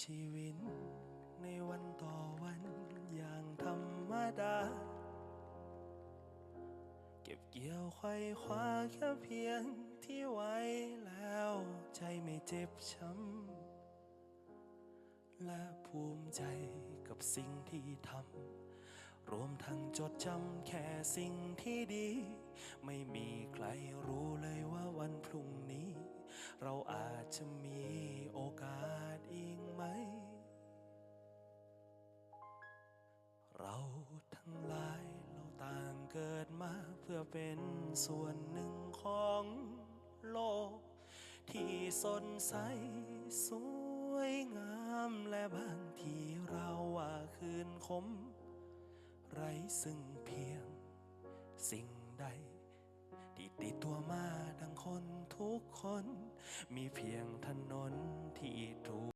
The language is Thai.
ชีวิต ในวันต่อวันอย่างธรรมดา เก็บเกี่ยวไขว้คว้าแค่เพียงที่ไว้แล้วใจไม่เจ็บช้ำ และภูมิใจกับสิ่งที่ทำ รวมทั้งจดจำแค่สิ่งที่ดี ไม่มีใครรู้เลยว่าวันพรุ่งนี้ เราอาจจะมี มาเพื่อเป็นส่วนหนึ่งของโลก ที่สดใสสวยงามและบางทีเราว่าคืนคม ไรซึ่งเพียง สิ่งใด ที่ติดตัวมาดังคนทุกคน มีเพียงถนนที่ถูก